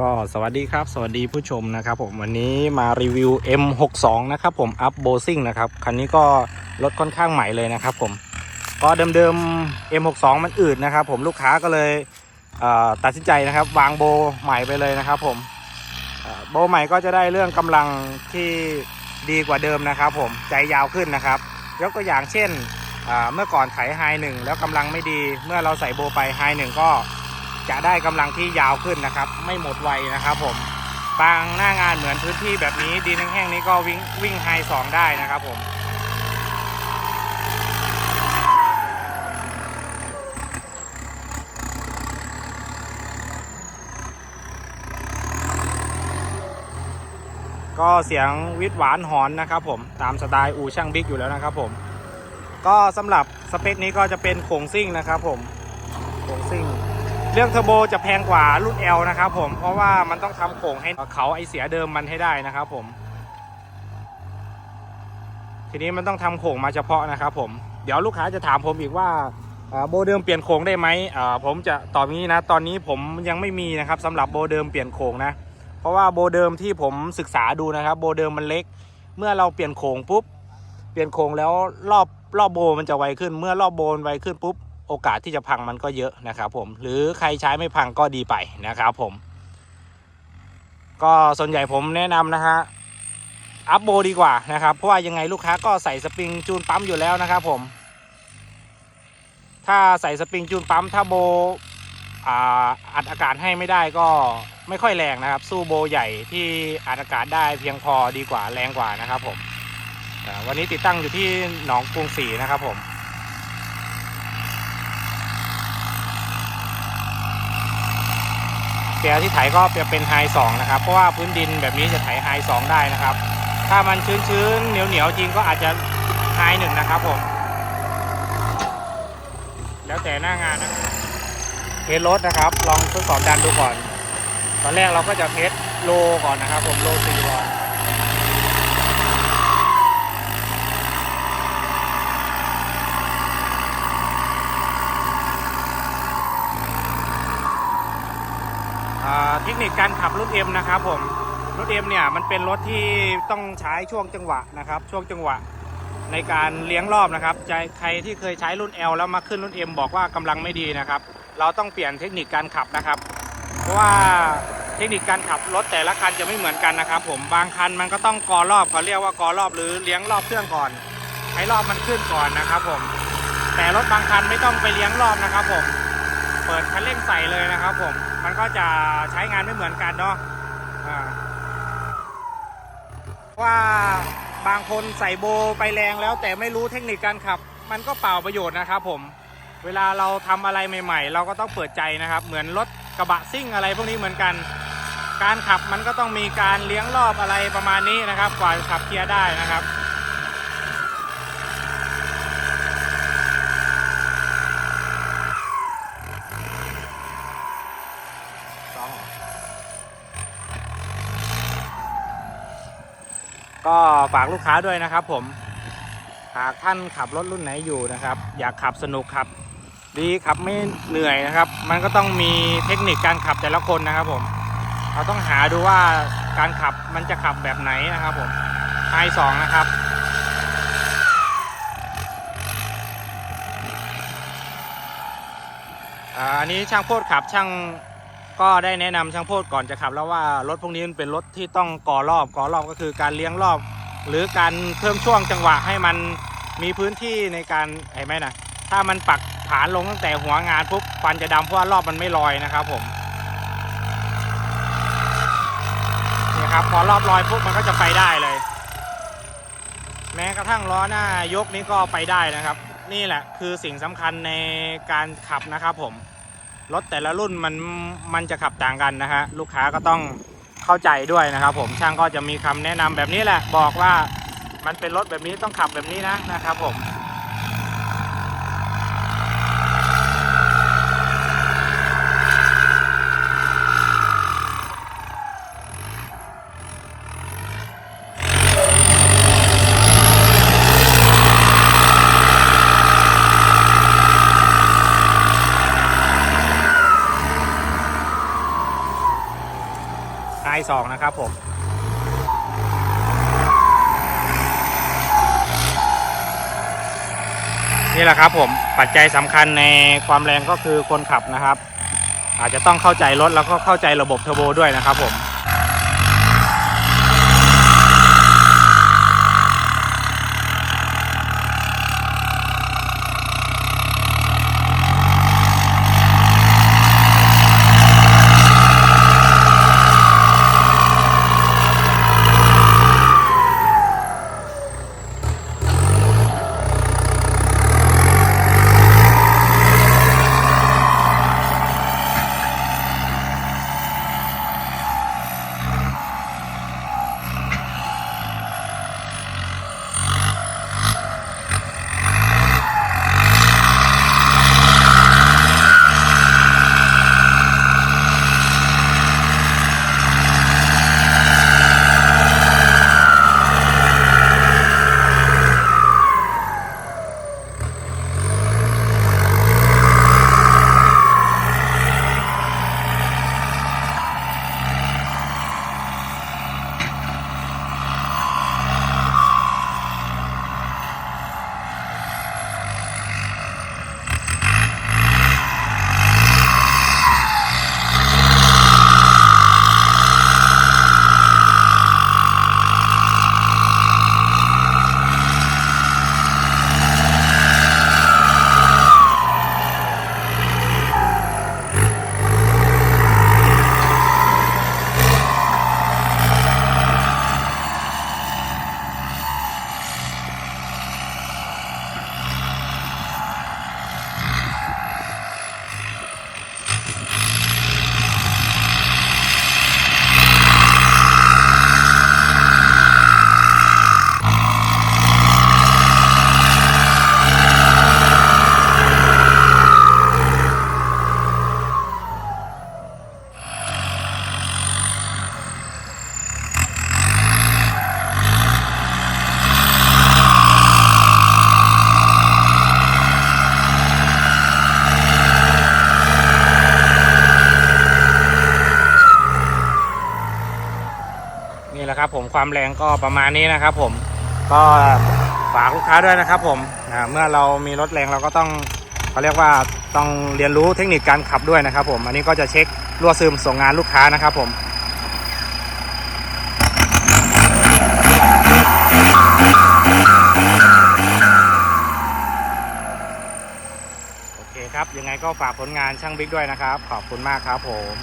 ก็สวัสดีครับ สวัสดีผู้ชมนะครับผมวันนี้มารีวิว M62 นะครับผมอัพโบซิ่งนะครับคันนี้ก็รถค่อนข้างใหม่เลยนะครับผมก็เดิมๆ M62 มันอืดนะครับผมลูกค้าก็เลยเตัดสินใจนะครับ วางโบใหม่ไปเลยนะครับผมโบใหม่ก็จะได้เรื่องกำลังที่ดีกว่าเดิมนะครับผมใจยาวขึ้นนะครับ ยกตัวอย่างเช่นเมื่อก่อนไถไฮหนึ่งแล้วกำลังไม่ดีเมื่อเราใส่โบไปไฮหนึ่งก็ จะได้กำลังที่ยาวขึ้นนะครับ ไม่หมดไวนะครับ ผมบางหน้างานเหมือนพื้นที่แบบนี้ดินแห้งๆนี้ก็วิ่งวิ่งไฮสองได้นะครับผมก็เสียงวิทย์หวานหอนนะครับผมตามสไตล์อูช่างบิ๊กอยู่แล้วนะครับผม ก็สำหรับสเปคนี้ก็จะเป็นโขงซิ่งนะครับผมโขงซิ่ง เรื่องเทอร์โบจะแพงกว่ารุ่น L นะครับผม เพราะว่ามันต้องทำโข่งให้เขาไอเสียเดิมมันให้ได้นะครับผม ทีนี้มันต้องทำโข่งมาเฉพาะนะครับผม เดี๋ยวลูกค้าจะถามผมอีกว่าโบเดิมเปลี่ยนโข่งได้ไหมผมจะตอบงนี้นะ ตอนนี้ผมยังไม่มีนะครับสำหรับโบเดิมเปลี่ยนโข่งนะ เพราะว่าโบเดิมที่ผมศึกษาดูนะครับ โบเดิมมันเล็ก เมื่อเราเปลี่ยนโข่งปุ๊บ เปลี่ยนโข่งแล้วรอบรอบโบมันจะไวขึ้น เมื่อรอบโบมันไวขึ้นปุ๊บ โอกาสที่จะพังมันก็เยอะนะครับผมหรือใครใช้ไม่พังก็ดีไปนะครับผม ก็ส่วนใหญ่ผมแนะนำนะฮะอัพโบดีกว่านะครับ เพราะว่ายังไงลูกค้าก็ใส่สปริงจูนปั๊มอยู่แล้วนะครับผม ถ้าใส่สปริงจูนปั๊มถ้าโบอ,อัดอากาศให้ไม่ได้ก็ไม่ค่อยแรงนะครับ สู้โบใหญ่ที่อัดอากาศได้เพียงพอดีกว่าแรงกว่านะครับผมวันนี้ติดตั้งอยู่ที่หนองกรุงศรีนะครับผม เกะที่ไถก็จะเป็นไฮสองนะครับ เพราะว่าพื้นดินแบบนี้จะไถไฮสองได้นะครับ ถ้ามันชื้นๆเหนียวๆจริงก็อาจจะไฮหนึ่งนะครับผม แล้วแต่หน้างานนะเทสรถนะครับ ลองทดสอบดันดูก่อน ตอนแรกเราก็จะเทสโลก่อนนะครับ ผมโลสี่ก่อน อ่าเทค นิคการขับรถ M นะครับผมรถ M เนี่ยมันเป็นรถที่ต้องใช้ช่วงจังหวะนะครับช่วงจังหวะในการเลี้ยงรอบนะครับใครที่เคยใช้รุ่น L แล้วมาขึ้นรุ่น M บอกว่ากำลังไม่ดีนะครับ เราต้องเปลี่ยนเทคนิคการขับนะครับ เพราะว่าเทคนิคการขับรถแต่ละคันจะไม่เหมือนกันนะครับ ผมบางคันมันก็ต้องกอรอบเขาเรียกว่ากอรอบหรือเลี้ยงรอบเครื่องก่อนให้รอบมันขึ้นก่อนนะครับ ผม แต่รถบางคันไม่ต้องไปเลี้ยงรอบนะครับ ผม เปิดคันเร่งใส่เลยนะครับ ผม มันก็จะใช้งานไม่เหมือนกันเนาะว่าบางคนใส่โบไปแรงแล้ว แต่ไม่รู้เทคนิคการขับ มันก็เปล่าประโยชน์นะครับผม เวลาเราทำอะไรใหม่ ๆ เราก็ต้องเปิดใจนะครับ เหมือนรถกระบะซิ่งอะไรพวกนี้เหมือนกัน การขับมันก็ต้องมีการเลี้ยงรอบอะไรประมาณนี้นะครับ กว่าจะขับเกียร์ได้นะครับ สองเหรอ ก็ฝากลูกค้าด้วยนะครับผม หากท่านขับรถรุ่นไหนอยู่นะครับ อยากขับสนุกขับ ดีขับไม่เหนื่อยนะครับ มันก็ต้องมีเทคนิคการขับแต่ละคนนะครับผม เราต้องหาดูว่าการขับมันจะขับแบบไหนนะครับผมไฮสองนะครับอันนี้ช่างโพดขับช่าง ก็ได้แนะนำช่างโพดก่อนจะขับ แล้วว่ารถพวกนี้มันเป็นรถที่ต้องก่อรอบก่อรอบก็คือการเลี้ยงรอบ หรือการเพิ่มช่วงจังหวะให้มันมีพื้นที่ในการเห็นไหมนะถ้ามันปักฐานลงตั้งแต่หัวงานปุ๊บควันจะดำเพราะว่ารอบมันไม่ลอยนะครับผมนี่ครับพอรอบลอยปุ๊บมันก็จะไปได้เลย แม้กระทั่งล้อหน้ายกนี้ก็ไปได้นะครับ นี่แหละคือสิ่งสำคัญในการขับนะครับผม รถแต่ละรุ่นมันมันจะขับต่างกันนะฮะลูกค้าก็ต้องเข้าใจด้วยนะครับ ผมช่างก็จะมีคำแนะนำแบบนี้แหละ บอกว่ามันเป็นรถแบบนี้ต้องขับแบบนี้นะนะครับผม i2 นะครับผมนี่แหละครับผมปัจจัยสำคัญในความแรงก็คือคนขับนะครับ อาจจะต้องเข้าใจรถแล้วก็เข้าใจระบบเทอร์โบด้วยนะครับผม นี่แหละครับผมความแรงก็ประมาณนี้นะครับ ผมก็ฝากลูกค้าด้วยนะครับผมเมื่อเรามีรถแรงเราก็ต้องเขาเรียกว่าต้องเรียนรู้เทคนิคการขับด้วยนะครับ ผมอันนี้ก็จะเช็ครั่วซึมส่งงานลูกค้านะครับ ผมโอเคครับยังไงก็ฝากผลงานช่างบิ๊กด้วยนะครับ ขอบคุณมากครับผม